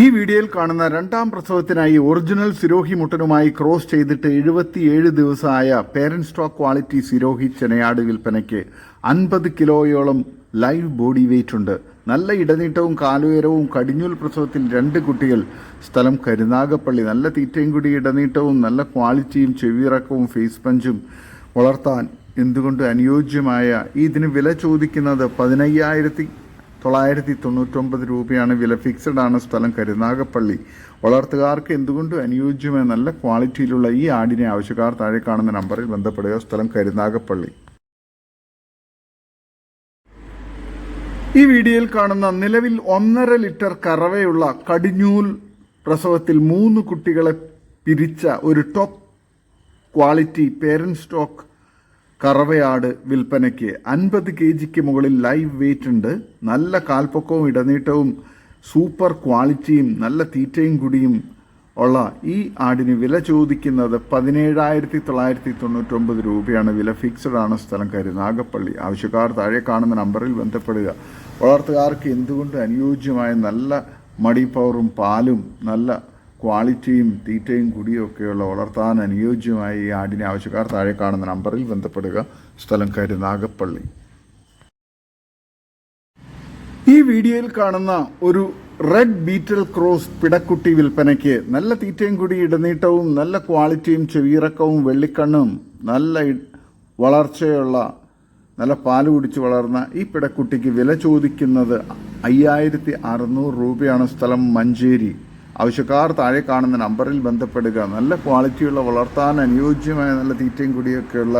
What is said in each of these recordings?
ഈ വീഡിയോയിൽ കാണുന്ന രണ്ടാം പ്രസവത്തിനായി ഒറിജിനൽ സിരോഹി മുട്ടനുമായി ക്രോസ് ചെയ്തിട്ട് എഴുപത്തിയേഴ് ദിവസമായ പേരന്റ് സ്റ്റോക്ക് ക്വാളിറ്റി സിരോഹി ചെനയാട് വിൽപ്പനയ്ക്ക് അൻപത് കിലോയോളം ലൈവ് ബോഡി വെയിറ്റ് ഉണ്ട്. നല്ല ഇടനീട്ടവും കാലുയരവും കടിഞ്ഞൂൽ പ്രസവത്തിൽ രണ്ട് കുട്ടികൾ. സ്ഥലം കരുനാഗപ്പള്ളി. നല്ല തീറ്റയും കൂടി ഇടനീട്ടവും നല്ല ക്വാളിറ്റിയും ചെവിയിറക്കവും ഫേസ് പഞ്ചും വളർത്താൻ എന്തുകൊണ്ട് അനുയോജ്യമായ? ഇതിന് വില ചോദിക്കുന്നത് പതിനയ്യായിരത്തി തൊള്ളായിരത്തി തൊണ്ണൂറ്റൊമ്പത് രൂപയാണ് വില ഫിക്സഡ് ആണ് സ്ഥലം കരുനാഗപ്പള്ളി വളർത്തുകാർക്ക് എന്തുകൊണ്ടും അനുയോജ്യമായ നല്ല ക്വാളിറ്റിയിലുള്ള ഈ ആടിനെ ആവശ്യക്കാർ താഴെ കാണുന്ന നമ്പറിൽ ബന്ധപ്പെടുക? സ്ഥലം കരുനാഗപ്പള്ളി ഈ വീഡിയോയിൽ കാണുന്ന നിലവിൽ ഒന്നര ലിറ്റർ കറവയുള്ള കടിഞ്ഞൂൽ പ്രസവത്തിൽ മൂന്ന് കുട്ടികളെ പിരിച്ച ഒരു ടോപ്പ് ക്വാളിറ്റി പേരന്റ് സ്റ്റോക്ക് കറവയാട് വിൽപ്പനയ്ക്ക് അൻപത് കെ ജിക്ക് മുകളിൽ ലൈവ് വെയിറ്റ് ഉണ്ട്. നല്ല കാൽപ്പൊക്കവും ഇടനീട്ടവും സൂപ്പർ ക്വാളിറ്റിയും നല്ല തീറ്റയും കൂടിയും ഉള്ള ഈ ആടിന് വില ചോദിക്കുന്നത് പതിനേഴായിരത്തി തൊള്ളായിരത്തി തൊണ്ണൂറ്റൊമ്പത് രൂപയാണ്. വില ഫിക്സഡ് ആണ് സ്ഥലം കരുനാഗപ്പള്ളി ആവശ്യക്കാർ താഴെ കാണുന്ന നമ്പറിൽ ബന്ധപ്പെടുക. വളർത്തുകാർക്ക് എന്തുകൊണ്ട് അനുയോജ്യമായ നല്ല മടി പവറും പാലും നല്ല ക്വാളിറ്റിയും തീറ്റയും കൂടിയൊക്കെയുള്ള വളർത്താൻ അനുയോജ്യമായ ഈ ആടിനെ ആവശ്യക്കാർ താഴെ കാണുന്ന നമ്പറിൽ ബന്ധപ്പെടുക. സ്ഥലം കരുനാഗപ്പള്ളി ഈ വീഡിയോയിൽ കാണുന്ന ഒരു റെഡ് ബീറ്റൽ ക്രോസ് പിടക്കുട്ടി വിൽപ്പനയ്ക്ക് നല്ല തീറ്റയും കൂടി ഇടനീട്ടവും നല്ല ക്വാളിറ്റിയും ചെവിയിറക്കവും വെള്ളിക്കണ്ണും നല്ല വളർച്ചയുള്ള നല്ല പാൽ കുടിച്ച് വളർന്ന ഈ പിടക്കുട്ടിക്ക് വില ചോദിക്കുന്നത് അയ്യായിരത്തി അറുന്നൂറ് രൂപയാണ് സ്ഥലം മഞ്ചേരി. ആവശ്യക്കാർ താഴെ കാണുന്ന നമ്പറിൽ ബന്ധപ്പെടുക. നല്ല ക്വാളിറ്റിയുള്ള വളർത്താൻ അനുയോജ്യമായ നല്ല തീറ്റയും കുടിയൊക്കെയുള്ള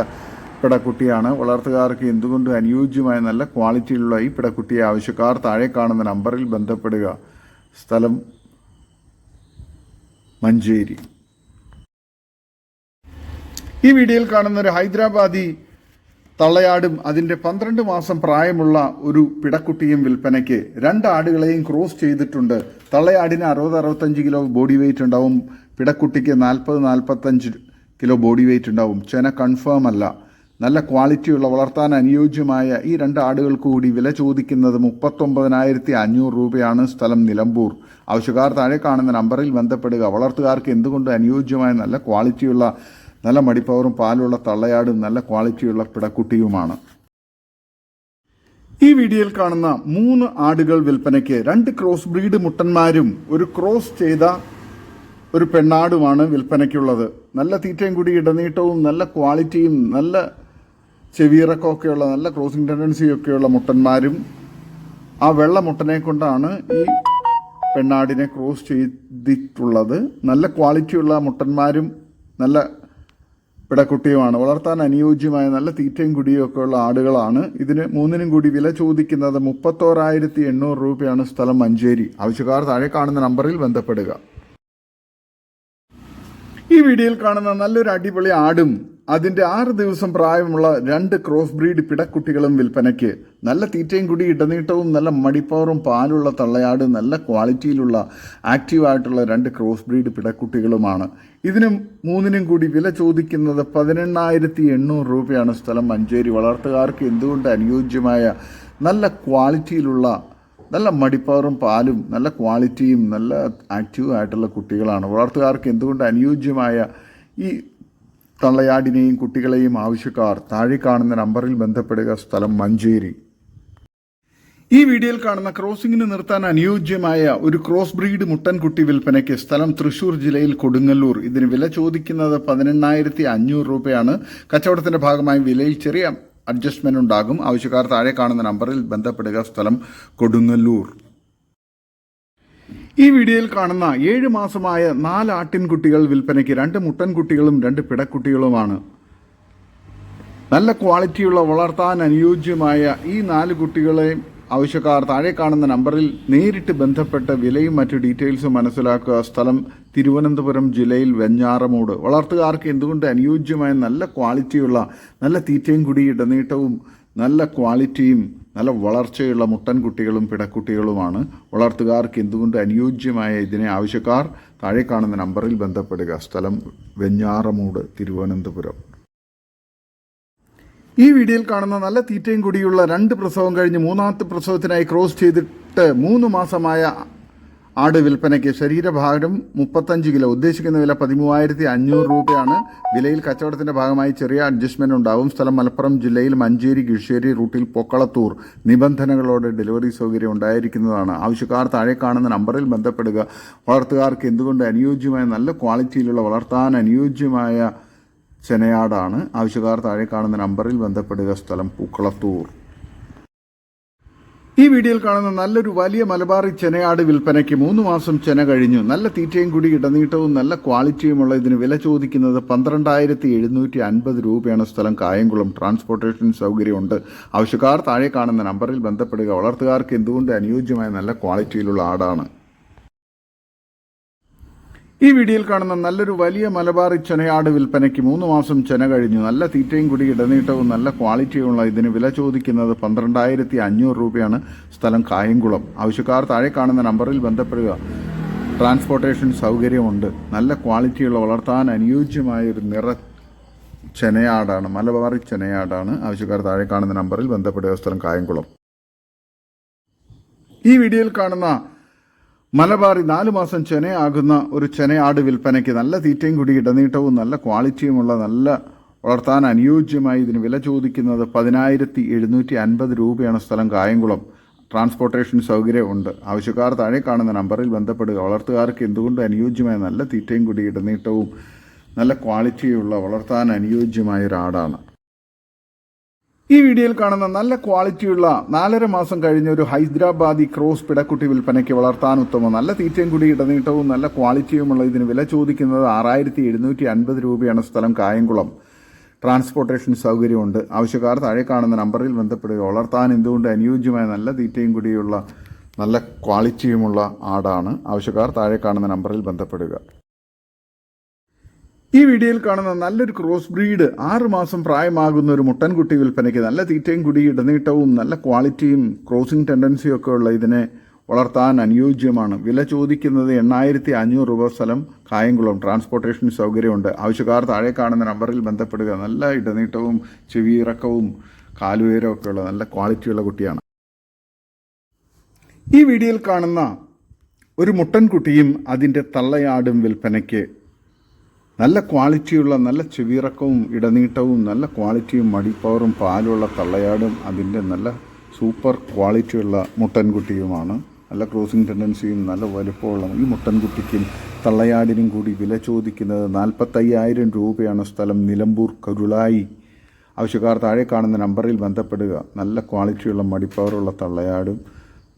പിടക്കുട്ടിയാണ്. വളർത്തുകാർക്ക് എന്തുകൊണ്ടും അനുയോജ്യമായ നല്ല ക്വാളിറ്റിയിലുള്ള ഈ പിടക്കുട്ടിയെ ആവശ്യക്കാർ താഴെ കാണുന്ന നമ്പറിൽ ബന്ധപ്പെടുക. സ്ഥലം മഞ്ചേരി. ഈ വീഡിയോയിൽ കാണുന്ന ഒരു ഹൈദരാബാദി തള്ളയാടും അതിന്റെ പന്ത്രണ്ട് മാസം പ്രായമുള്ള ഒരു പിടക്കുട്ടിയും വിൽപ്പനയ്ക്ക് രണ്ട് ആടുകളെയും ക്രോസ് ചെയ്തിട്ടുണ്ട്. തള്ളയാടിന് അറുപത് അറുപത്തഞ്ച് കിലോ ബോഡി വെയിറ്റ് ഉണ്ടാവും. പിടക്കുട്ടിക്ക് നാൽപ്പത് നാൽപ്പത്തഞ്ച് കിലോ ബോഡി വെയിറ്റ് ഉണ്ടാവും. ചെന കൺഫേം അല്ല. നല്ല ക്വാളിറ്റിയുള്ള വളർത്താൻ അനുയോജ്യമായ ഈ രണ്ട് ആടുകൾക്ക് കൂടി വില ചോദിക്കുന്നത് മുപ്പത്തൊമ്പതിനായിരത്തി അഞ്ഞൂറ് രൂപയാണ് സ്ഥലം നിലമ്പൂർ. ആവശ്യക്കാർ താഴെ കാണുന്ന നമ്പറിൽ ബന്ധപ്പെടുക. വളർത്തുകാർക്ക് എന്തുകൊണ്ട് അനുയോജ്യമായ നല്ല ക്വാളിറ്റിയുള്ള നല്ല മടിപ്പവറും പാലുള്ള തള്ളയാടും നല്ല ക്വാളിറ്റിയുള്ള പിടക്കുട്ടിയുമാണ്. ഈ വീഡിയോയിൽ കാണുന്ന മൂന്ന് ആടുകൾ വിൽപ്പനയ്ക്ക് രണ്ട് ക്രോസ് ബ്രീഡ് മുട്ടന്മാരും ഒരു ക്രോസ് ചെയ്ത ഒരു പെണ്ണാടുമാണ് വിൽപ്പനയ്ക്കുള്ളത്. നല്ല തീറ്റയും കൂടി ഇടനീട്ടവും നല്ല ക്വാളിറ്റിയും നല്ല ചെവിയിറക്കമൊക്കെയുള്ള നല്ല ക്രോസിംഗ് ടെൻഡൻസിയൊക്കെയുള്ള മുട്ടന്മാരും ആ വെള്ള മുട്ടനെ കൊണ്ടാണ് ഈ പെണ്ണാടിനെ ക്രോസ് ചെയ്തിട്ടുള്ളത്. നല്ല ക്വാളിറ്റിയുള്ള മുട്ടന്മാരും നല്ല പിടക്കുട്ടിയുമാണ്. വളർത്താൻ അനുയോജ്യമായ നല്ല തീറ്റയും കുടിയും ഒക്കെ ഉള്ള ആടുകളാണ്. ഇതിന് മൂന്നിനും കൂടി വില ചോദിക്കുന്നത് മുപ്പത്തോരായിരത്തി എണ്ണൂറ് രൂപയാണ് സ്ഥലം മഞ്ചേരി. ആവശ്യക്കാർ താഴെ കാണുന്ന നമ്പറിൽ ബന്ധപ്പെടുക. ഈ വീഡിയോയിൽ കാണുന്ന നല്ലൊരു അടിപൊളി ആടും അതിന്റെ ആറ് ദിവസം പ്രായമുള്ള രണ്ട് ക്രോസ് ബ്രീഡ് പിടക്കുട്ടികളും വിൽപ്പനയ്ക്ക്. നല്ല തീറ്റയും കൂടി ഇടനീട്ടവും നല്ല മടിപ്പവറും പാലുള്ള തള്ളയാട് നല്ല ക്വാളിറ്റിയിലുള്ള ആക്റ്റീവായിട്ടുള്ള രണ്ട് ക്രോസ് ബ്രീഡ് പിടക്കുട്ടികളുമാണ്. ഇതിനും മൂന്നിനും കൂടി വില ചോദിക്കുന്നത് പതിനെണ്ണായിരത്തി എണ്ണൂറ് രൂപയാണ് സ്ഥലം മഞ്ചേരി. വളർത്തുകാർക്ക് എന്തുകൊണ്ട് അനുയോജ്യമായ നല്ല ക്വാളിറ്റിയിലുള്ള നല്ല മടിപ്പവറും പാലും നല്ല ക്വാളിറ്റിയും നല്ല ആക്റ്റീവ് ആയിട്ടുള്ള കുട്ടികളാണ്. വളർത്തുകാർക്ക് എന്തുകൊണ്ട് അനുയോജ്യമായ ഈ തള്ളയാടിനെയും കുട്ടികളെയും ആവശ്യക്കാർ താഴെ കാണുന്ന നമ്പറിൽ ബന്ധപ്പെടുക സ്ഥലം മഞ്ചേരി. ഈ വീഡിയോയിൽ കാണുന്ന ക്രോസിംഗിന് നിർത്താൻ അനുയോജ്യമായ ഒരു ക്രോസ് ബ്രീഡ് മുട്ടൻകുട്ടി വിൽപ്പനയ്ക്ക് സ്ഥലം തൃശൂർ ജില്ലയിൽ കൊടുങ്ങല്ലൂർ. ഇതിന് വില ചോദിക്കുന്നത് പതിനെണ്ണായിരത്തി അഞ്ഞൂറ് രൂപയാണ്. കച്ചവടത്തിന്റെ ഭാഗമായി വിലയിൽ ചെറിയ അഡ്ജസ്റ്റ്മെന്റ് ഉണ്ടാകും. ആവശ്യക്കാർ താഴെ കാണുന്ന നമ്പറിൽ ബന്ധപ്പെടുക. സ്ഥലം കൊടുങ്ങല്ലൂർ. ഈ വീഡിയോയിൽ കാണുന്ന ഏഴ് മാസമായ നാല് ആട്ടിൻകുട്ടികൾ വിൽപ്പനയ്ക്ക് രണ്ട് മുട്ടൻകുട്ടികളും രണ്ട് പിടക്കുട്ടികളുമാണ്. നല്ല ക്വാളിറ്റിയുള്ള വളർത്താൻ അനുയോജ്യമായ ഈ നാല് കുട്ടികളെ ആവശ്യക്കാർ താഴെ കാണുന്ന നമ്പറിൽ നേരിട്ട് ബന്ധപ്പെട്ട വിലയും മറ്റു ഡീറ്റെയിൽസും മനസ്സിലാക്കുക. സ്ഥലം തിരുവനന്തപുരം ജില്ലയിൽ വെഞ്ഞാറമൂട്. വളർത്തുകാർക്ക് എന്തുകൊണ്ട് അനുയോജ്യമായ നല്ല ക്വാളിറ്റിയുള്ള നല്ല തീറ്റയും കുടി ഇടനീട്ടവും നല്ല ക്വാളിറ്റിയും നല്ല വളർച്ചയുള്ള മുട്ടൻകുട്ടികളും പിടക്കുട്ടികളുമാണ്. വളർത്തുകാർക്ക് എന്തുകൊണ്ട് അനുയോജ്യമായ ഇതിനെ ആവശ്യക്കാർ താഴെ കാണുന്ന നമ്പറിൽ ബന്ധപ്പെടുക. സ്ഥലം വെഞ്ഞാറമൂട് തിരുവനന്തപുരം. ഈ വീഡിയോയിൽ കാണുന്ന നല്ല തീറ്റയും കൂടിയുള്ള രണ്ട് പ്രസവം കഴിഞ്ഞ് മൂന്നാമത്തെ പ്രസവത്തിനായി ക്രോസ് ചെയ്തിട്ട് മൂന്ന് മാസമായ ആട് വിൽപ്പനയ്ക്ക് ശരീരഭാരം മുപ്പത്തഞ്ച് കിലോ ഉദ്ദേശിക്കുന്ന വില പതിമൂവായിരത്തി അഞ്ഞൂറ് രൂപയാണ്. വിലയിൽ കച്ചവടത്തിന്റെ ഭാഗമായി ചെറിയ അഡ്ജസ്റ്റ്മെന്റ് ഉണ്ടാവും. സ്ഥലം മലപ്പുറം ജില്ലയിൽ മഞ്ചേരി കിഴ്ശ്ശേരി റൂട്ടിൽ പൊക്കളത്തൂർ. നിബന്ധനകളോടെ ഡെലിവറി സൗകര്യം ഉണ്ടായിരിക്കുന്നതാണ്. ആവശ്യക്കാർ താഴെ കാണുന്ന നമ്പറിൽ ബന്ധപ്പെടുക. വളർത്തുകാർക്ക് എന്തുകൊണ്ട് അനുയോജ്യമായ നല്ല ക്വാളിറ്റിയിലുള്ള വളർത്താൻ അനുയോജ്യമായ ചെനയാടാണ്. ആവശ്യക്കാർ താഴെ കാണുന്ന നമ്പറിൽ ബന്ധപ്പെടുക. സ്ഥലം പൂക്കളത്തൂർ. ഈ വീഡിയോയിൽ കാണുന്ന നല്ലൊരു വലിയ മലബാറി ചെനയാട് വിൽപ്പനയ്ക്ക് മൂന്ന് മാസം ചെന കഴിഞ്ഞു. നല്ല തീറ്റയും കൂടി ഇടനീട്ടവും നല്ല ക്വാളിറ്റിയുമുള്ള ഇതിന് വില ചോദിക്കുന്നത് പന്ത്രണ്ടായിരത്തി എഴുന്നൂറ്റി അൻപത് രൂപയാണ് സ്ഥലം. കായംകുളം ട്രാൻസ്പോർട്ടേഷൻ സൗകര്യമുണ്ട്. ആവശ്യക്കാർ താഴെ കാണുന്ന നമ്പറിൽ ബന്ധപ്പെടുക. വളർത്തുകാർക്ക് എന്തുകൊണ്ട് അനുയോജ്യമായ നല്ല ക്വാളിറ്റിയിലുള്ള ആടാണ്. ഈ വീഡിയോയിൽ കാണുന്ന നല്ലൊരു വലിയ മലബാറി ചെനയാട് വിൽപ്പനയ്ക്ക് മൂന്ന് മാസം ചെന കഴിഞ്ഞു. നല്ല തീറ്റയും കൂടി ഇടനീട്ടവും നല്ല ക്വാളിറ്റിയുമുള്ള ഇതിന് വില ചോദിക്കുന്നത് പന്ത്രണ്ടായിരത്തി അഞ്ഞൂറ് രൂപയാണ്. സ്ഥലം കായംകുളം. ആവശ്യക്കാർ താഴെ കാണുന്ന നമ്പറിൽ ബന്ധപ്പെടുക. ട്രാൻസ്പോർട്ടേഷൻ സൗകര്യമുണ്ട്. നല്ല ക്വാളിറ്റിയുള്ള വളർത്താൻ അനുയോജ്യമായ ഒരു നിറ ചെനയാടാണ് മലബാറി ചെനയാടാണ്. ആവശ്യക്കാർ താഴെ കാണുന്ന നമ്പറിൽ ബന്ധപ്പെടുക. സ്ഥലം കായംകുളം. ഈ വീഡിയോയിൽ കാണുന്ന മലബാറി നാല് മാസം ചെനയാകുന്ന ഒരു ചെനയാട് വിൽപ്പനയ്ക്ക് നല്ല തീറ്റയും കൂടി ഇടനീട്ടവും നല്ല ക്വാളിറ്റിയുമുള്ള നല്ല വളർത്താൻ അനുയോജ്യമായി ഇതിന് വില ചോദിക്കുന്നത് പതിനായിരത്തി എഴുന്നൂറ്റി അൻപത് രൂപയാണ് സ്ഥലം. കായംകുളം ട്രാൻസ്പോർട്ടേഷൻ സൗകര്യമുണ്ട് ആവശ്യക്കാർ താഴെ കാണുന്ന നമ്പറിൽ ബന്ധപ്പെടുക. വളർത്തുകാർക്ക് എന്തുകൊണ്ട് അനുയോജ്യമായ നല്ല തീറ്റയും കൂടി ഇടനീട്ടവും നല്ല ക്വാളിറ്റിയുള്ള വളർത്താൻ അനുയോജ്യമായ ഒരാടാണ്. ഈ വീഡിയോയിൽ കാണുന്ന നല്ല ക്വാളിറ്റിയുള്ള നാലര മാസം കഴിഞ്ഞ ഒരു ഹൈദരാബാദി ക്രോസ് പിടക്കുട്ടി വിൽപ്പനയ്ക്ക് വളർത്താൻ ഉത്തമം. നല്ല തീറ്റയും കൂടി ഇടനീട്ടവും നല്ല ക്വാളിറ്റിയുമുള്ള ഇതിന് വില ചോദിക്കുന്നത് ആറായിരത്തി എഴുന്നൂറ്റി അൻപത് രൂപയാണ് സ്ഥലം കായംകുളം. ട്രാൻസ്പോർട്ടേഷൻ സൗകര്യമുണ്ട്. ആവശ്യക്കാർ താഴെ കാണുന്ന നമ്പറിൽ ബന്ധപ്പെടുക. വളർത്താൻ എന്തുകൊണ്ട് അനുയോജ്യമായ നല്ല തീറ്റയും കൂടിയുള്ള നല്ല ക്വാളിറ്റിയുമുള്ള ആടാണ്. ആവശ്യക്കാർ താഴെ കാണുന്ന നമ്പറിൽ ബന്ധപ്പെടുക. ഈ വീഡിയോയിൽ കാണുന്ന നല്ലൊരു ക്രോസ് ബ്രീഡ് ആറ് മാസം പ്രായമാകുന്ന ഒരു മുട്ടൻകുട്ടി വിൽപ്പനയ്ക്ക് നല്ല തീറ്റയും കുടി ഇടനീട്ടവും നല്ല ക്വാളിറ്റിയും ക്രോസിംഗ് ടെൻഡൻസിയും ഒക്കെ ഉള്ള ഇതിനെ വളർത്താൻ അനുയോജ്യമാണ്. വില ചോദിക്കുന്നത് എണ്ണായിരത്തി അഞ്ഞൂറ് രൂപ സ്ഥലം കായംകുളം. ട്രാൻസ്പോർട്ടേഷൻ സൗകര്യമുണ്ട്. ആവശ്യക്കാർ താഴെ കാണുന്ന നമ്പറിൽ ബന്ധപ്പെടുക. നല്ല ഇടനീട്ടവും ചെവിയിറക്കവും കാലുയരവും ഒക്കെ ഉള്ള നല്ല ക്വാളിറ്റിയുള്ള കുട്ടിയാണ്. ഈ വീഡിയോയിൽ കാണുന്ന ഒരു മുട്ടൻകുട്ടിയും അതിന്റെ തള്ളയാടും വിൽപ്പനയ്ക്ക് നല്ല ക്വാളിറ്റിയുള്ള നല്ല ചെവിയിറക്കവും ഇടനീട്ടവും നല്ല ക്വാളിറ്റിയും മടിപ്പവറും പാലുള്ള തള്ളയാടും അതിന്റെ നല്ല സൂപ്പർ ക്വാളിറ്റിയുള്ള മുട്ടൻകുട്ടിയുമാണ്. നല്ല ക്രോസിംഗ് ടെൻഡൻസിയും നല്ല വലുപ്പമുള്ള ഈ മുട്ടൻകുട്ടിക്കും തള്ളയാടിനും കൂടി വില ചോദിക്കുന്നത് നാൽപ്പത്തയ്യായിരം രൂപയാണ് സ്ഥലം നിലമ്പൂർ കരുളായി. ആവശ്യക്കാർ താഴെ കാണുന്ന നമ്പറിൽ ബന്ധപ്പെടുക. നല്ല ക്വാളിറ്റിയുള്ള മടിപ്പവറുള്ള തള്ളയാടും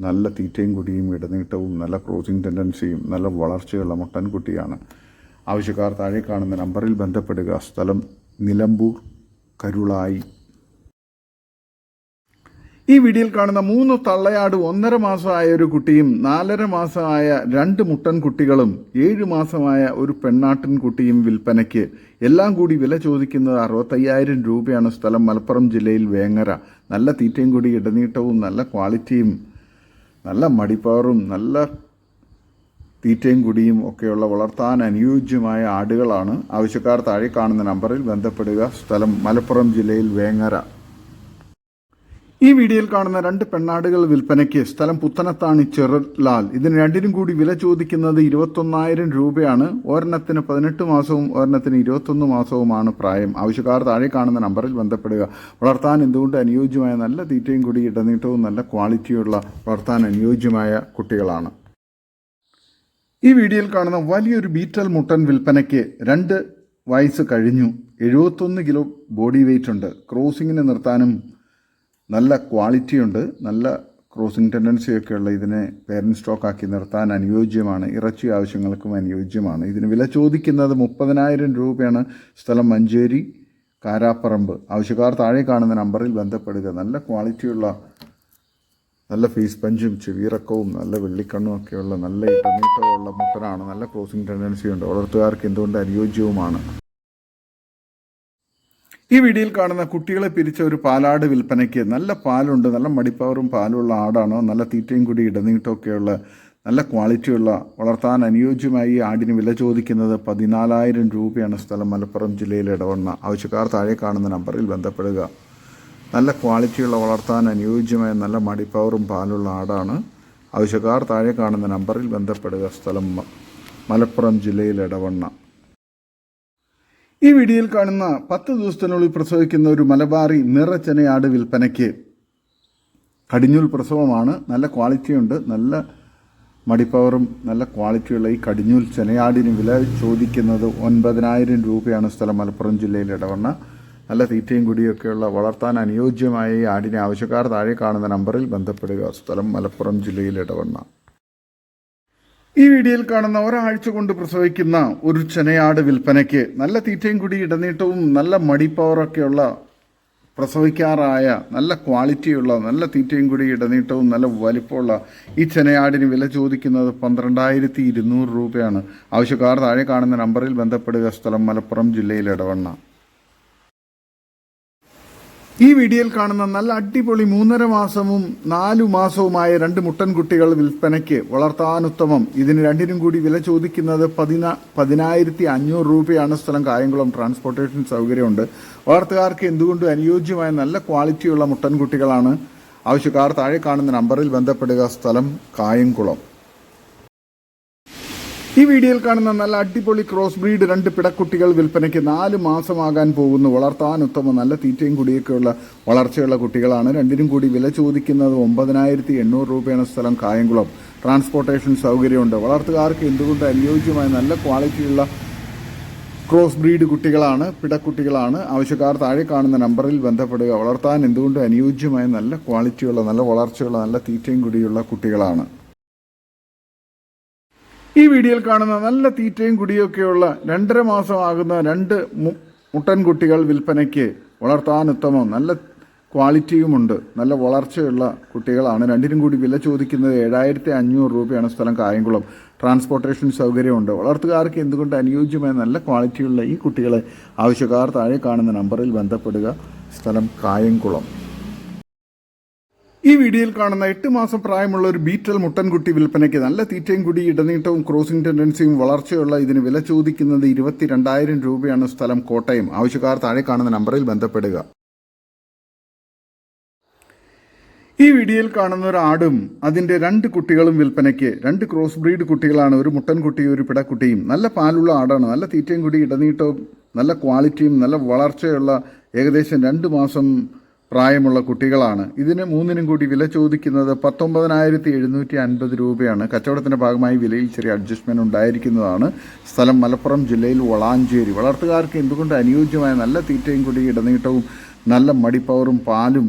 നല്ല തീറ്റയും കുടിയും ഇടനീട്ടവും നല്ല ക്രോസിംഗ് ടെൻഡൻസിയും നല്ല വളർച്ചയുള്ള മുട്ടൻകുട്ടിയാണ്. ആവശ്യക്കാർ താഴെ കാണുന്ന നമ്പറിൽ ബന്ധപ്പെടുക. സ്ഥലം നിലമ്പൂർ കരുളായി. ഈ വീഡിയോയിൽ കാണുന്ന മൂന്ന് തള്ളയാട് ഒന്നര മാസമായ ഒരു കുട്ടിയും നാലര മാസമായ രണ്ട് മുട്ടൻ കുട്ടികളും ഏഴ് മാസമായ ഒരു പെണ്ണാട്ടിൻ കുട്ടിയും വിൽപ്പനയ്ക്ക് എല്ലാം കൂടി വില ചോദിക്കുന്നത് അറുപത്തയ്യായിരം രൂപയാണ് സ്ഥലം മലപ്പുറം ജില്ലയിൽ വേങ്ങര. നല്ല തീറ്റയും കൂടി ഇടനീട്ടവും നല്ല ക്വാളിറ്റിയും നല്ല മടിപ്പവറും നല്ല തീറ്റയും കുടിയും ഒക്കെയുള്ള വളർത്താൻ അനുയോജ്യമായ ആടുകളാണ്. ആവശ്യക്കാർ താഴെ കാണുന്ന നമ്പറിൽ ബന്ധപ്പെടുക. സ്ഥലം മലപ്പുറം ജില്ലയിൽ വേങ്ങര. ഈ വീഡിയോയിൽ കാണുന്ന രണ്ട് പെണ്ണാടുകൾ വിൽപ്പനയ്ക്ക് സ്ഥലം പുത്തനത്താണി ചെറുലാൽ ഇതിന് രണ്ടിനും കൂടി വില ചോദിക്കുന്നത് ഇരുപത്തൊന്നായിരം രൂപയാണ്. ഒരെണ്ണത്തിന് പതിനെട്ട് മാസവും ഒരെണ്ണത്തിന് ഇരുപത്തൊന്ന് മാസവുമാണ് പ്രായം. ആവശ്യക്കാർ താഴെ കാണുന്ന നമ്പറിൽ ബന്ധപ്പെടുക. വളർത്താൻ എന്തുകൊണ്ട് അനുയോജ്യമായ നല്ല തീറ്റയും കൂടി ഇടനീട്ടവും നല്ല ക്വാളിറ്റിയുള്ള വളർത്താൻ അനുയോജ്യമായ കുട്ടികളാണ്. ഈ വീഡിയോയിൽ കാണുന്ന വലിയൊരു ബീറ്റൽ മുട്ടൻ വിൽപ്പനയ്ക്ക് രണ്ട് വയസ്സ് കഴിഞ്ഞു. എഴുപത്തൊന്ന് കിലോ ബോഡി വെയിറ്റ് ഉണ്ട്. ക്രോസിങ്ങിന് നിർത്താനും നല്ല ക്വാളിറ്റി ഉണ്ട്. നല്ല ക്രോസിംഗ് ടെൻഡൻസിയൊക്കെയുള്ള ഇതിനെ പേരന്റ് സ്റ്റോക്കാക്കി നിർത്താൻ അനുയോജ്യമാണ്. ഇറച്ചി ആവശ്യങ്ങൾക്കും അനുയോജ്യമാണ്. ഇതിന് വില ചോദിക്കുന്നത് മുപ്പതിനായിരം രൂപയാണ്. സ്ഥലം മഞ്ചേരി കാരാപ്പറമ്പ്. ആവശ്യക്കാർ താഴെ കാണുന്ന നമ്പറിൽ ബന്ധപ്പെടുക. നല്ല ക്വാളിറ്റിയുള്ള നല്ല ഫേസ് പഞ്ചും ചെവിയിറക്കവും നല്ല വെള്ളിക്കണ്ണും ഒക്കെയുള്ള നല്ല ഇടനീട്ടമുള്ള മുട്ടനാണ്. നല്ല ക്രോസിംഗ് ടെൻഡൻസി ഉണ്ട്. വളർത്തുകാർക്ക് എന്തുകൊണ്ട് അനുയോജ്യവുമാണ്? ഈ വീഡിയോയിൽ കാണുന്ന കുട്ടികളെ പിരിച്ച ഒരു പാലാട് വിൽപ്പനയ്ക്ക് നല്ല പാലുണ്ട്. നല്ല മടിപ്പവറും പാലുള്ള ആടാണ്. നല്ല തീറ്റയും കൂടി ഇടനീട്ടമൊക്കെയുള്ള നല്ല ക്വാളിറ്റിയുള്ള വളർത്താൻ അനുയോജ്യമായി ആടിന് വില ചോദിക്കുന്നത് പതിനാലായിരം രൂപയാണ് സ്ഥലം മലപ്പുറം ജില്ലയിലെ ഇടവണ്ണ. ആവശ്യക്കാർ താഴെ കാണുന്ന നമ്പറിൽ ബന്ധപ്പെടുക. നല്ല ക്വാളിറ്റിയുള്ള വളർത്താൻ അനുയോജ്യമായ നല്ല മടിപ്പവറും പാലുള്ള ആടാണ്. ആവശ്യക്കാർ താഴെ കാണുന്ന നമ്പറിൽ ബന്ധപ്പെടുക. സ്ഥലം മലപ്പുറം ജില്ലയിൽ ഇടവണ്ണ ഈ വീഡിയോയിൽ കാണുന്ന പത്ത് ദിവസത്തിനുള്ളിൽ പ്രസവിക്കുന്ന ഒരു മലബാറി നിറച്ചനയാട് വിൽപ്പനയ്ക്ക് കടിഞ്ഞൂൽ പ്രസവമാണ്. നല്ല ക്വാളിറ്റിയുണ്ട് നല്ല മടിപ്പവറും നല്ല ക്വാളിറ്റിയുള്ള ഈ കടിഞ്ഞൂൽ ചെനയാടിന് വില ചോദിക്കുന്നത് ഒൻപതിനായിരം രൂപയാണ് സ്ഥലം മലപ്പുറം ജില്ലയിൽ ഇടവണ്ണ നല്ല തീറ്റയും കുടിയൊക്കെയുള്ള വളർത്താൻ അനുയോജ്യമായ ഈ ആടിനെ ആവശ്യക്കാർ താഴെ കാണുന്ന നമ്പറിൽ ബന്ധപ്പെടുക. സ്ഥലം മലപ്പുറം ജില്ലയിൽ ഇടവണ്ണ. ഈ വീഡിയോയിൽ കാണുന്ന ഒരാഴ്ച കൊണ്ട് പ്രസവിക്കുന്ന ഒരു ചെനയാട് വിൽപ്പനയ്ക്ക് നല്ല തീറ്റയും കുടി ഇടനീട്ടവും നല്ല മടി മടിപ്പവറൊക്കെയുള്ള പ്രസവിക്കാറായ നല്ല ക്വാളിറ്റിയുള്ള നല്ല തീറ്റയും കൂടി ഇടനീട്ടവും നല്ല വലിപ്പമുള്ള ഈ ചെനയാടിന് വില ചോദിക്കുന്നത് പന്ത്രണ്ടായിരത്തി ഇരുന്നൂറ് രൂപയാണ്. ആവശ്യക്കാർ താഴെ കാണുന്ന നമ്പറിൽ ബന്ധപ്പെടുക. സ്ഥലം മലപ്പുറം ജില്ലയിൽ ഇടവണ്ണ. ഈ വീഡിയോയിൽ കാണുന്ന നല്ല അടിപൊളി മൂന്നര മാസവും നാലു മാസവുമായ രണ്ട് മുട്ടൻകുട്ടികൾ വിൽപ്പനയ്ക്ക് വളർത്താനുത്തമം. ഇതിന് രണ്ടിനും കൂടി വില ചോദിക്കുന്നത് പതിനാ പതിനായിരത്തി അഞ്ഞൂറ് രൂപയാണ്. സ്ഥലം കായംകുളം ട്രാൻസ്പോർട്ടേഷൻ സൗകര്യമുണ്ട്. വളർത്തുകാർക്ക് എന്തുകൊണ്ടും അനുയോജ്യമായ നല്ല ക്വാളിറ്റിയുള്ള മുട്ടൻകുട്ടികളാണ്. ആവശ്യക്കാർ താഴെ കാണുന്ന നമ്പറിൽ ബന്ധപ്പെടുക. സ്ഥലം കായംകുളം. ഈ വീഡിയോയിൽ കാണുന്ന നല്ല അടിപൊളി ക്രോസ് ബ്രീഡ് രണ്ട് പിടക്കുട്ടികൾ വിൽപ്പനയ്ക്ക് നാല് മാസമാകാൻ പോകുന്നു. വളർത്താൻ ഉത്തമ നല്ല തീറ്റയും കുടിയൊക്കെയുള്ള വളർച്ചയുള്ള കുട്ടികളാണ്. രണ്ടിനും കൂടി വില ചോദിക്കുന്നത് ഒമ്പതിനായിരത്തി എണ്ണൂറ് രൂപയാണ് സ്ഥലം കായംകുളം. ട്രാൻസ്പോർട്ടേഷൻ സൗകര്യമുണ്ട്. വളർത്തുകാർക്ക് എന്തുകൊണ്ട് അനുയോജ്യമായ നല്ല ക്വാളിറ്റിയുള്ള ക്രോസ് ബ്രീഡ് കുട്ടികളാണ് പിടക്കുട്ടികളാണ്? ആവശ്യക്കാർ താഴെ കാണുന്ന നമ്പറിൽ ബന്ധപ്പെടുക. വളർത്താൻ എന്തുകൊണ്ട് അനുയോജ്യമായ നല്ല ക്വാളിറ്റിയുള്ള നല്ല വളർച്ചയുള്ള നല്ല തീറ്റയും കുടിയുള്ള കുട്ടികളാണ്. ഈ വീഡിയോയിൽ കാണുന്ന നല്ല തീറ്റയും കുടിയൊക്കെയുള്ള രണ്ടര മാസമാകുന്ന രണ്ട് മുട്ടൻ കുട്ടികൾ വിൽപ്പനയ്ക്ക് വളർത്താൻ ഉത്തമം. നല്ല ക്വാളിറ്റിയുമുണ്ട്. നല്ല വളർച്ചയുള്ള കുട്ടികളാണ്. രണ്ടിനും കൂടി വില ചോദിക്കുന്നത് ഏഴായിരത്തി അഞ്ഞൂറ് രൂപയാണ് സ്ഥലം കായംകുളം. ട്രാൻസ്പോർട്ടേഷൻ സൗകര്യമുണ്ട്. വളർത്തുകാർക്ക് എന്തുകൊണ്ട് അനുയോജ്യമായ നല്ല ക്വാളിറ്റിയുള്ള ഈ കുട്ടികളെ ആവശ്യക്കാർ താഴെ കാണുന്ന നമ്പറിൽ ബന്ധപ്പെടുക. സ്ഥലം കായംകുളം. ഈ വീഡിയോയിൽ കാണുന്ന എട്ട് മാസം പ്രായമുള്ള ഒരു ബീറ്റൽ മുട്ടൻകുട്ടി വിൽപ്പനയ്ക്ക് നല്ല തീറ്റയും കുടി ഇടനീട്ടവും ക്രോസിംഗ് ടെൻഡൻസിയും വളർച്ചയുള്ള ഇതിന് വില ചോദിക്കുന്നത് ഇരുപത്തിരണ്ടായിരം രൂപയാണ് സ്ഥലം കോട്ടയം. ആവശ്യക്കാർ താഴെ കാണുന്ന നമ്പറിൽ ബന്ധപ്പെടുക. ഈ വീഡിയോയിൽ കാണുന്ന ഒരു ആടും അതിന്റെ രണ്ട് കുട്ടികളും വിൽപ്പനയ്ക്ക്. രണ്ട് ക്രോസ് ബ്രീഡ് കുട്ടികളാണ്. ഒരു മുട്ടൻകുട്ടിയും ഒരു പിടക്കുട്ടിയും. നല്ല പാലുള്ള ആടാണ്. നല്ല തീറ്റയും കുടി ഇടനീട്ടവും നല്ല ക്വാളിറ്റിയും നല്ല വളർച്ചയുള്ള ഏകദേശം രണ്ട് മാസം പ്രായമുള്ള കുട്ടികളാണ്. ഇതിന് മൂന്നിനും കൂടി വില ചോദിക്കുന്നത് പത്തൊമ്പതിനായിരത്തി എഴുന്നൂറ്റി അൻപത് രൂപയാണ്. കച്ചവടത്തിന്റെ ഭാഗമായി വിലയിൽ ചെറിയ അഡ്ജസ്റ്റ്മെന്റ് ഉണ്ടായിരിക്കുന്നതാണ്. സ്ഥലം മലപ്പുറം ജില്ലയിൽ വളാഞ്ചേരി. വളർത്തുകാർക്ക് എന്തുകൊണ്ട് അനുയോജ്യമായ നല്ല തീറ്റയും കൂടി ഇടനീട്ടവും നല്ല മടിപ്പവറും പാലും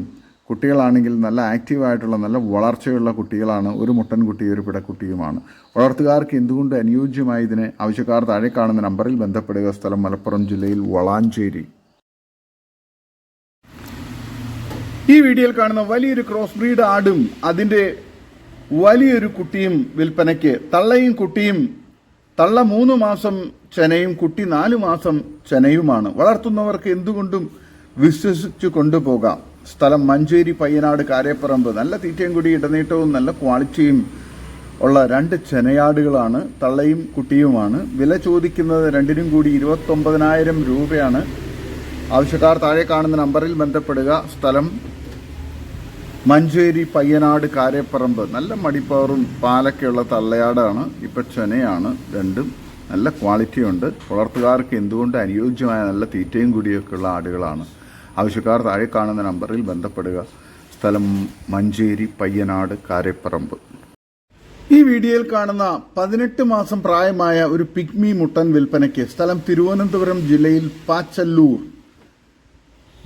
കുട്ടികളാണെങ്കിൽ നല്ല ആക്റ്റീവായിട്ടുള്ള നല്ല വളർച്ചയുള്ള കുട്ടികളാണ്. ഒരു മുട്ടൻകുട്ടി ഒരു പിടക്കുട്ടിയുമാണ് വളർത്തുകാർക്ക് എന്തുകൊണ്ട് അനുയോജ്യമായി ഇതിനെ ആവശ്യക്കാർ താഴെ കാണുന്ന നമ്പറിൽ ബന്ധപ്പെടുക. സ്ഥലം മലപ്പുറം ജില്ലയിൽ വളാഞ്ചേരി. ഈ വീഡിയോയിൽ കാണുന്ന വലിയൊരു ക്രോസ് ബ്രീഡ് ആടും അതിന്റെ വലിയൊരു കുട്ടിയും വിൽപ്പനയ്ക്ക് തള്ളയും കുട്ടിയും തള്ള മൂന്ന് മാസം ചെനയും കുട്ടി നാല് മാസം ചെനയുമാണ്. വളർത്തുന്നവർക്ക് എന്തുകൊണ്ടും വിശ്വസിച്ചു കൊണ്ടുപോകാം. സ്ഥലം മഞ്ചേരി പയ്യനാട് കാരേപ്പറമ്പ്. നല്ല തീറ്റയും കൂടി ഇടനീട്ടവും നല്ല ക്വാളിറ്റിയും ഉള്ള രണ്ട് ചെനയാടുകളാണ് തള്ളയും കുട്ടിയുമാണ്. വില ചോദിക്കുന്നത് രണ്ടിനും കൂടി ഇരുപത്തൊമ്പതിനായിരം രൂപയാണ്. ആവശ്യക്കാർ താഴെ കാണുന്ന നമ്പറിൽ ബന്ധപ്പെടുക. സ്ഥലം മഞ്ചേരി പയ്യനാട് കാരേപ്പറമ്പ്. നല്ല മടിപ്പവറും പാലൊക്കെയുള്ള തള്ളയാടാണ്. ഇപ്പം ചെനയാണ് രണ്ടും. നല്ല ക്വാളിറ്റിയുണ്ട് വളർത്തുകാർക്ക് എന്തുകൊണ്ട് അനുയോജ്യമായ നല്ല തീറ്റയും കൂടിയൊക്കെയുള്ള ആടുകളാണ്. ആവശ്യക്കാർ താഴെ കാണുന്ന നമ്പറിൽ ബന്ധപ്പെടുക. സ്ഥലം മഞ്ചേരി പയ്യനാട് കാരേപ്പറമ്പ്. ഈ വീഡിയോയിൽ കാണുന്ന പതിനെട്ട് മാസം പ്രായമായ ഒരു പിഗ്മി മുട്ടൻ വിൽപ്പനയ്ക്ക് സ്ഥലം തിരുവനന്തപുരം ജില്ലയിൽ പാച്ചല്ലൂർ.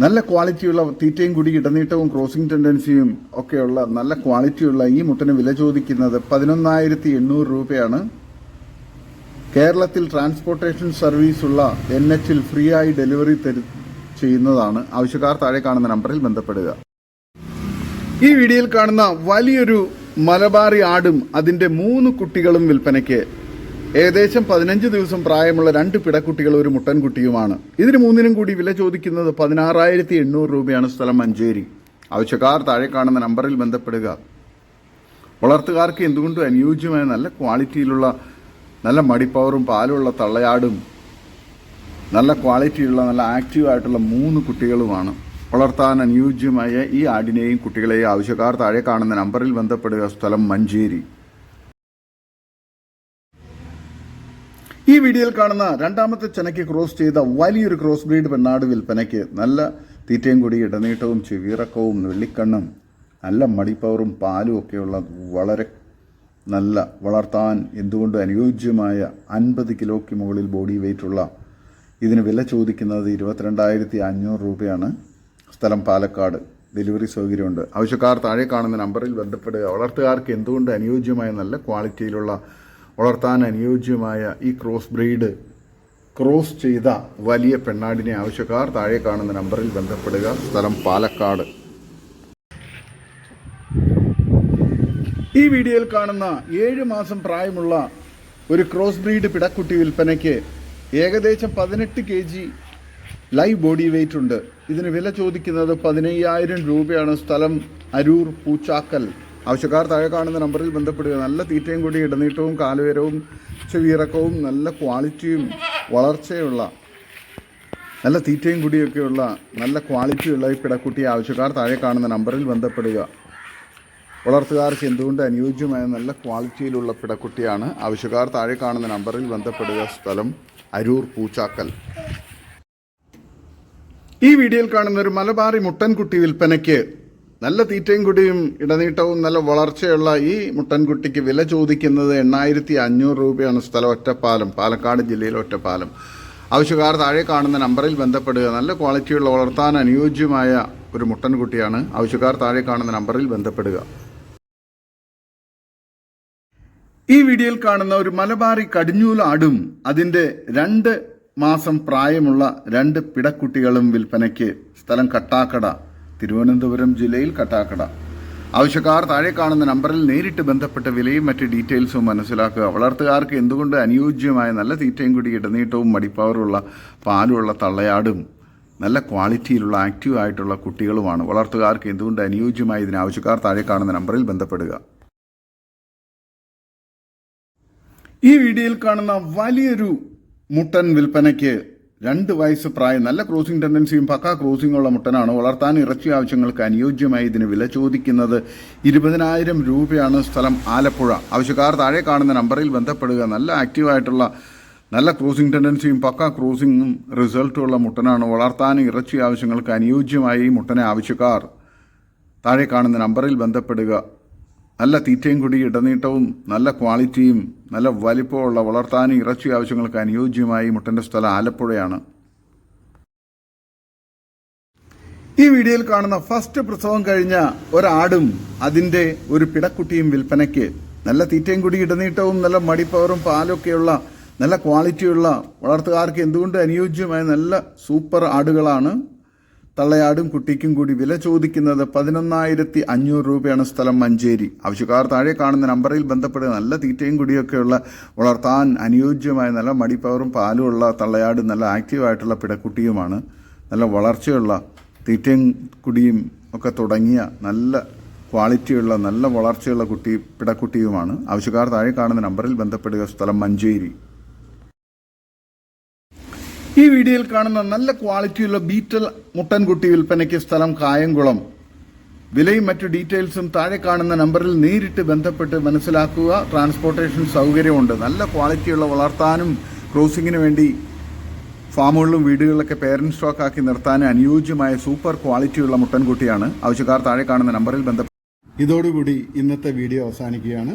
നല്ല ക്വാളിറ്റിയുള്ള തീറ്റയും കൂടി ഇടനീട്ടവും ക്രോസിംഗ് ടെൻഡൻസിയും ഒക്കെയുള്ള നല്ല ക്വാളിറ്റിയുള്ള ഈ മുട്ടന് വില ചോദിക്കുന്നത് പതിനൊന്നായിരത്തി എണ്ണൂറ് രൂപയാണ്. കേരളത്തിൽ ട്രാൻസ്പോർട്ടേഷൻ സർവീസ് ഉള്ള എൻ എച്ചിൽ ഫ്രീ ആയി ഡെലിവറി ചെയ്യുന്നതാണ്. ആവശ്യക്കാർ താഴെ കാണുന്ന നമ്പറിൽ ബന്ധപ്പെടുക. ഈ വീഡിയോയിൽ കാണുന്ന വലിയൊരു മലബാറി ആടും അതിന്റെ മൂന്ന് കുട്ടികളും വിൽപ്പനയ്ക്ക് ഏകദേശം പതിനഞ്ച് ദിവസം പ്രായമുള്ള രണ്ട് പിടക്കുട്ടികൾ ഒരു മുട്ടൻകുട്ടിയുമാണ്. ഇതിന് മൂന്നിനും കൂടി വില ചോദിക്കുന്നത് പതിനാറായിരത്തി എണ്ണൂറ് രൂപയാണ് സ്ഥലം മഞ്ചേരി. ആവശ്യക്കാർ താഴെ കാണുന്ന നമ്പറിൽ ബന്ധപ്പെടുക. വളർത്തുകാർക്ക് എന്തുകൊണ്ടും അനുയോജ്യമായ നല്ല ക്വാളിറ്റിയിലുള്ള നല്ല മടിപ്പവറും പാലുള്ള തള്ളയാടും നല്ല ക്വാളിറ്റിയുള്ള നല്ല ആക്റ്റീവ് ആയിട്ടുള്ള മൂന്ന് കുട്ടികളുമാണ്. വളർത്താൻ അനുയോജ്യമായ ഈ ആടിനെയും കുട്ടികളെയും ആവശ്യക്കാർ താഴെ കാണുന്ന നമ്പറിൽ ബന്ധപ്പെടുക. സ്ഥലം മഞ്ചേരി. ഈ വീഡിയോയിൽ കാണുന്ന രണ്ടാമത്തെ ചെനയ്ക്ക് ക്രോസ് ചെയ്ത വലിയൊരു ക്രോസ് ബ്രീഡ് പെണ്ണാട് വിൽപ്പനയ്ക്ക് നല്ല തീറ്റയും കൂടി ഇടനീട്ടവും ചെവിയിറക്കവും വെള്ളിക്കണ്ണും നല്ല മടിപ്പവറും പാലും ഒക്കെയുള്ള വളരെ നല്ല വളർത്താൻ എന്തുകൊണ്ട് അനുയോജ്യമായ അൻപത് കിലോയ്ക്ക് മുകളിൽ ബോഡി വെയിറ്റുള്ള ഇതിന് വില ചോദിക്കുന്നത് ഇരുപത്തിരണ്ടായിരത്തി അഞ്ഞൂറ് രൂപയാണ്. സ്ഥലം പാലക്കാട്. ഡെലിവറി സൗകര്യമുണ്ട്. ആവശ്യക്കാർ താഴെ കാണുന്ന നമ്പറിൽ ബന്ധപ്പെടുക. വളർത്തുകാർക്ക് എന്തുകൊണ്ട് അനുയോജ്യമായ നല്ല ക്വാളിറ്റിയിലുള്ള വളർത്താൻ അനുയോജ്യമായ ഈ ക്രോസ് ബ്രീഡ് ക്രോസ് ചെയ്ത വലിയ പെണ്ണാടിനെ ആവശ്യക്കാർ താഴെ കാണുന്ന നമ്പറിൽ ബന്ധപ്പെടുക. സ്ഥലം പാലക്കാട്. ഈ വീഡിയോയിൽ കാണുന്ന ഏഴ് മാസം പ്രായമുള്ള ഒരു ക്രോസ് ബ്രീഡ് പിടക്കുട്ടി വിൽപ്പനയ്ക്ക് ഏകദേശം പതിനെട്ട് K G live body weight ഉണ്ട്. ഇതിന് വില ചോദിക്കുന്നത് പതിനയ്യായിരം രൂപയാണ്. സ്ഥലം അരൂർ പൂച്ചാക്കൽ. ആവശ്യക്കാർ താഴെ കാണുന്ന നമ്പറിൽ ബന്ധപ്പെടുക. നല്ല തീറ്റയും കൂടി ഇടനീട്ടവും കാലുയരവും ചെവിയിറക്കവും നല്ല ക്വാളിറ്റിയും വളർച്ചയുള്ള നല്ല തീറ്റയും കൂടിയൊക്കെയുള്ള നല്ല ക്വാളിറ്റിയുള്ള ഈ പിടക്കുട്ടിയെ ആവശ്യക്കാർ താഴെ കാണുന്ന നമ്പറിൽ ബന്ധപ്പെടുക. വളർത്തുകാർക്ക് എന്തുകൊണ്ട് അനുയോജ്യമായ നല്ല ക്വാളിറ്റിയിലുള്ള പിടക്കുട്ടിയാണ്? ആവശ്യക്കാർ താഴെ കാണുന്ന നമ്പറിൽ ബന്ധപ്പെടുക. സ്ഥലം അരൂർ പൂച്ചാക്കൽ. ഈ വീഡിയോയിൽ കാണുന്ന ഒരു മലബാറി മുട്ടൻകുട്ടി വിൽപ്പനയ്ക്ക് നല്ല തീറ്റയും കുടിയും ഇടനീട്ടവും നല്ല വളർച്ചയുള്ള ഈ മുട്ടൻകുട്ടിക്ക് വില ചോദിക്കുന്നത് എണ്ണായിരത്തി അഞ്ഞൂറ് രൂപയാണ് സ്ഥലം ഒറ്റപ്പാലം പാലക്കാട് ജില്ലയിലെ ഒറ്റപ്പാലം. ആവശ്യക്കാർ താഴെ കാണുന്ന നമ്പറിൽ ബന്ധപ്പെടുക. നല്ല ക്വാളിറ്റിയുള്ള വളർത്താൻ അനുയോജ്യമായ ഒരു മുട്ടൻകുട്ടിയാണ് ആവശ്യക്കാർ താഴെ കാണുന്ന നമ്പറിൽ ബന്ധപ്പെടുക. ഈ വീഡിയോയിൽ കാണുന്ന ഒരു മലബാറി കടിഞ്ഞൂലാടും അതിന്റെ രണ്ട് മാസം പ്രായമുള്ള രണ്ട് പിടക്കുട്ടികളും വിൽപ്പനയ്ക്ക് സ്ഥലം കട്ടാക്കട. തിരുവനന്തപുരം ജില്ലയിൽ കട്ടാക്കട. ആവശ്യക്കാർ താഴെ കാണുന്ന നമ്പറിൽ നേരിട്ട് ബന്ധപ്പെട്ട വിലയും മറ്റ് ഡീറ്റെയിൽസും മനസ്സിലാക്കുക. വളർത്തുകാർക്ക് എന്തുകൊണ്ട് അനുയോജ്യമായ നല്ല തീറ്റയും കൂടി ഇടനീട്ടവും മടിപ്പവറുള്ള പാലുള്ള തള്ളയാടും നല്ല ക്വാളിറ്റിയിലുള്ള ആക്റ്റീവ് ആയിട്ടുള്ള കുട്ടികളുമാണ്. വളർത്തുകാർക്ക് എന്തുകൊണ്ട് അനുയോജ്യമായ ഇതിന് ആവശ്യക്കാർ താഴെ കാണുന്ന നമ്പറിൽ ബന്ധപ്പെടുക. ഈ വീഡിയോയിൽ കാണുന്ന വലിയൊരു മുട്ടൻ വിൽപ്പനയ്ക്ക് രണ്ട് വയസ്സ് പ്രായം നല്ല ക്രോസിംഗ് ടെൻഡൻസിയും പക്കാ ക്രോസിംഗുള്ള മുട്ടനാണ്. വളർത്താൻ ഇറച്ചി ആവശ്യങ്ങൾക്ക് അനുയോജ്യമായി ഇതിന് വില ചോദിക്കുന്നത് ഇരുപതിനായിരം രൂപയാണ് സ്ഥലം ആലപ്പുഴ. ആവശ്യക്കാർ താഴെ കാണുന്ന നമ്പറിൽ ബന്ധപ്പെടുക. നല്ല ആക്റ്റീവായിട്ടുള്ള നല്ല ക്രോസിംഗ് ടെൻഡൻസിയും പക്ക ക്രോസിംഗും റിസൾട്ടുള്ള മുട്ടനാണ്. വളർത്താൻ ഇറച്ചി ആവശ്യങ്ങൾക്ക് അനുയോജ്യമായി മുട്ടനെ ആവശ്യക്കാർ താഴെ കാണുന്ന നമ്പറിൽ ബന്ധപ്പെടുക. നല്ല തീറ്റയും കൂടി ഇടനീട്ടവും നല്ല ക്വാളിറ്റിയും നല്ല വലിപ്പമുള്ള വളർത്താനും ഇറച്ചി ആവശ്യങ്ങൾക്ക് അനുയോജ്യമായി മുട്ടന്റെ സ്ഥലം ആലപ്പുഴയാണ്. ഈ വീഡിയോയിൽ കാണുന്ന ഫസ്റ്റ് പ്രസവം കഴിഞ്ഞ ഒരാടും അതിന്റെ ഒരു പിടക്കുട്ടിയും വിൽപ്പനയ്ക്ക് നല്ല തീറ്റയും കൂടി ഇടനീട്ടവും നല്ല മടിപ്പവറും പാലൊക്കെയുള്ള നല്ല ക്വാളിറ്റിയുള്ള വളർത്തുകാർക്ക് എന്തുകൊണ്ട് അനുയോജ്യമായ നല്ല സൂപ്പർ ആടുകളാണ് തള്ളയാടും കുട്ടിക്കും കൂടി വില ചോദിക്കുന്നത് പതിനൊന്നായിരത്തി അഞ്ഞൂറ് രൂപയാണ് സ്ഥലം മഞ്ചേരി. ആവശ്യക്കാർ താഴെ കാണുന്ന നമ്പറിൽ ബന്ധപ്പെടുക നല്ല തീറ്റയും കുടിയൊക്കെയുള്ള വളർത്താൻ അനുയോജ്യമായ നല്ല മടിപ്പവറും പാലുമുള്ള തള്ളയാട് നല്ല ആക്റ്റീവായിട്ടുള്ള പിടക്കുട്ടിയുമാണ്. നല്ല വളർച്ചയുള്ള തീറ്റയും കുടിയും ഒക്കെ തുടങ്ങിയ നല്ല ക്വാളിറ്റിയുള്ള നല്ല വളർച്ചയുള്ള കുട്ടി പിടക്കുട്ടിയുമാണ്. ആവശ്യക്കാർ താഴെ കാണുന്ന നമ്പറിൽ ബന്ധപ്പെടുക സ്ഥലം മഞ്ചേരി. ഈ വീഡിയോയിൽ കാണുന്ന നല്ല ക്വാളിറ്റിയുള്ള ബീറ്റൽ മുട്ടൻകുട്ടി വിൽപ്പനയ്ക്ക് സ്ഥലം കായംകുളം. വിലയും മറ്റു ഡീറ്റെയിൽസും താഴെ കാണുന്ന നമ്പറിൽ നേരിട്ട് ബന്ധപ്പെട്ട് മനസ്സിലാക്കുക. ട്രാൻസ്പോർട്ടേഷൻ സൗകര്യമുണ്ട്. നല്ല ക്വാളിറ്റിയുള്ള വളർത്താനും ക്രോസിങ്ങിന് വേണ്ടി ഫാമുകളിലും വീടുകളിലൊക്കെ പേരന്റ് സ്റ്റോക്കാക്കി നിർത്താനും അനുയോജ്യമായ സൂപ്പർ ക്വാളിറ്റിയുള്ള മുട്ടൻകുട്ടിയാണ്. ആവശ്യക്കാർ താഴെ കാണുന്ന നമ്പറിൽ ബന്ധപ്പെട്ട് ഇതോടുകൂടി ഇന്നത്തെ വീഡിയോ അവസാനിക്കുകയാണ്.